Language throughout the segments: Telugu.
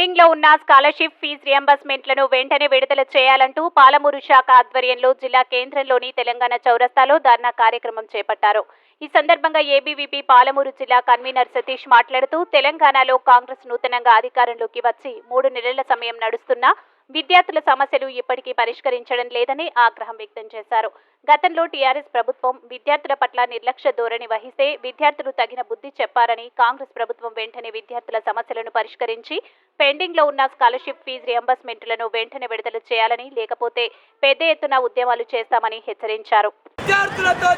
పెండింగ్లో ఉన్న స్కాలర్షిప్ ఫీజు రియంబర్స్మెంట్లను వెంటనే విడుదల చేయాలంటూ పాలమూరు శాఖ ఆధ్వర్యంలో జిల్లా కేంద్రంలోని తెలంగాణ చౌరస్తాలో ధర్నా కార్యక్రమం చేపట్టారు. ఈ సందర్భంగా ఏబీవీపీ పాలమూరు జిల్లా కన్వీనర్ సతీష్ మాట్లాడుతూ తెలంగాణలో కాంగ్రెస్ నూతనంగా అధికారంలోకి వచ్చి మూడు నెలల సమయం నడుస్తున్నా విద్యార్థుల సమస్యలు ఇప్పటికీ పరిష్కరించడం లేదని ఆగ్రహం వ్యక్తం చేశారు. గతంలో టీఆర్ఎస్ ప్రభుత్వం విద్యార్థుల పట్ల నిర్లక్ష్య ధోరణి వహిస్తే విద్యార్థులు తగిన బుద్ధి చెప్పారని కాంగ్రెస్ ప్రభుత్వం వెంటనే విద్యార్థుల సమస్యలను పరిష్కరించి పెండింగ్లో ఉన్న స్కాలర్షిప్ ఫీజు రియంబర్స్మెంట్లను వెంటనే విడుదల చేయాలని లేకపోతే పెద్ద ఎత్తున ఉద్యమాలు చేస్తామని హెచ్చరించారు. విద్యార్థులతో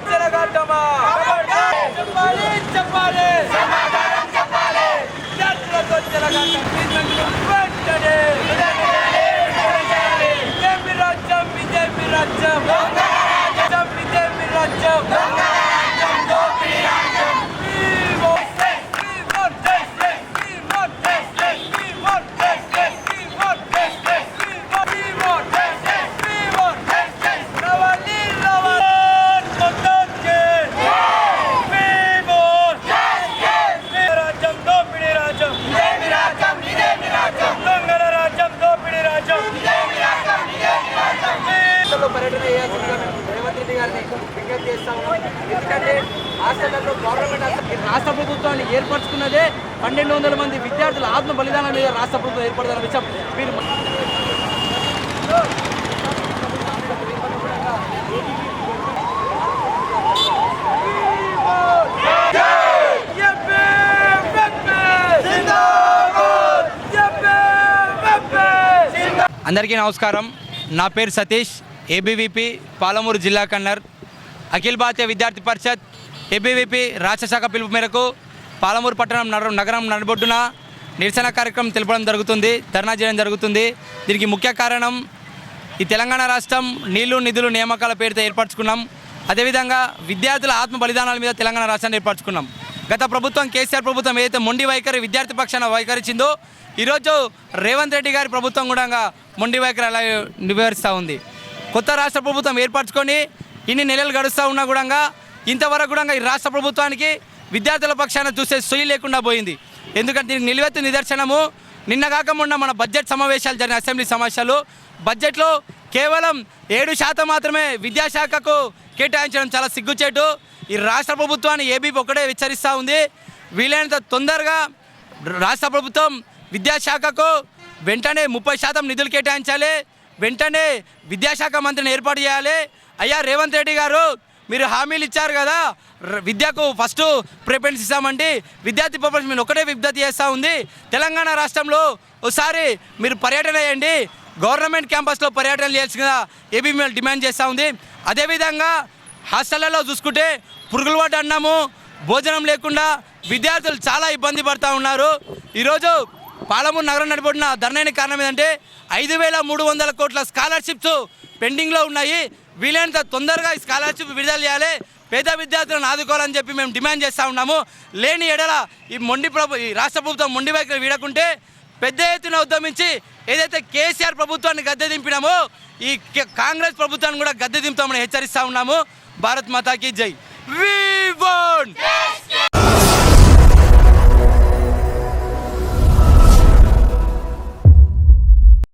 రేవంత్ రెడ్డి గారిని విజ్ఞప్తి చేస్తా ఉన్నాం ఎందుకంటే గవర్నమెంట్ రాష్ట్ర ప్రభుత్వాన్ని ఏర్పరచుకున్నదే పన్నెండు వందల మంది విద్యార్థుల ఆత్మ బలిదానం మీద రాష్ట్ర ప్రభుత్వం ఏర్పడుతున్న విషయం మీరు అందరికీ నమస్కారం. నా పేరు సతీష్. ఏబీవీపీ పాలమూరు జిల్లా కన్నర్ అఖిల భారతీయ విద్యార్థి పరిషత్ ఏబీవీపీ రాష్ట్ర శాఖ పిలుపు మేరకు పాలమూరు పట్టణం నగరం నగరం నడబొడ్డున నిరసన కార్యక్రమం తెలపడం జరుగుతుంది ధర్నా చేయడం జరుగుతుంది. దీనికి ముఖ్య కారణం ఈ తెలంగాణ రాష్ట్రం నీళ్ళు నిధులు నియామకాల పేరుతో ఏర్పరచుకున్నాం. అదేవిధంగా విద్యార్థుల ఆత్మ బలిదానాల మీద తెలంగాణ రాష్ట్రాన్ని ఏర్పరచుకున్నాం. గత ప్రభుత్వం కేసీఆర్ ప్రభుత్వం ఏదైతే మొండి వైఖరి విద్యార్థి పక్షాన వైఖరించిందో ఈరోజు రేవంత్ రెడ్డి గారి ప్రభుత్వం కూడా మొండి వైఖరి అలా నివేరిస్తూ ఉంది. కొత్త రాష్ట్ర ప్రభుత్వం ఏర్పరచుకొని ఇన్ని నెలలు గడుస్తూ ఉన్నా కూడా ఇంతవరకు కూడా ఈ రాష్ట్ర ప్రభుత్వానికి విద్యార్థుల పక్షాన చూసే సొయ్యి లేకుండా పోయింది. ఎందుకంటే దీనికి నిలువెత్తు నిదర్శనము. నిన్న కాక మొన్న మన బడ్జెట్ సమావేశాలు జరిగిన అసెంబ్లీ సమావేశాలు. బడ్జెట్లో కేవలం ఏడు శాతం మాత్రమే విద్యాశాఖకు కేటాయించడం చాలా సిగ్గుచేటు. ఈ రాష్ట్ర ప్రభుత్వాన్ని ఏబీపీ ఒకటే హెచ్చరిస్తూ ఉంది. వీలైనంత తొందరగా రాష్ట్ర ప్రభుత్వం విద్యాశాఖకు వెంటనే ముప్పై శాతం నిధులు కేటాయించాలి. వెంటనే విద్యాశాఖ మంత్రిని ఏర్పాటు చేయాలి. అయ్యా రేవంత్ రెడ్డి గారు మీరు హామీలు ఇచ్చారు కదా విద్యకు ఫస్ట్ ప్రిఫరెన్స్ ఇస్తామండి. విద్యార్థి ప్రిఫరెన్స్ మేము ఒకటే విజ్ఞప్తి చేస్తూ ఉంది. తెలంగాణ రాష్ట్రంలో ఒకసారి మీరు పర్యటన చేయండి. గవర్నమెంట్ క్యాంపస్లో పర్యటన చేయాల్సిందిగా ఏబీ మేము డిమాండ్ చేస్తూ ఉంది. అదేవిధంగా హాస్టళ్ళలో చూసుకుంటే పురుగుల పడ్డ అన్నము భోజనం లేకుండా విద్యార్థులు చాలా ఇబ్బంది పడుతూ ఉన్నారు. ఈరోజు పాలమూరు నగరం నడిపడిన ధర్నానికి కారణం ఏంటంటే ఐదు వేల మూడు వందల కోట్ల స్కాలర్షిప్స్ పెండింగ్లో ఉన్నాయి. వీలైనంత తొందరగా ఈ స్కాలర్షిప్ విడుదల చేయాలి. పేద విద్యార్థులను ఆదుకోవాలని చెప్పి మేము డిమాండ్ చేస్తూ ఉన్నాము. లేని ఎడల ఈ మొండి ప్రభు ఈ రాష్ట్ర ప్రభుత్వం మొండి వైఖరి వీడకుంటే పెద్ద ఎత్తున ఉద్యమించి ఏదైతే కేసీఆర్ ప్రభుత్వాన్ని గద్దె దింపినామో ఈ కాంగ్రెస్ ప్రభుత్వాన్ని కూడా గద్దె దింపుతామని హెచ్చరిస్తా ఉన్నాము. భారత్ మాతాకి జై. వి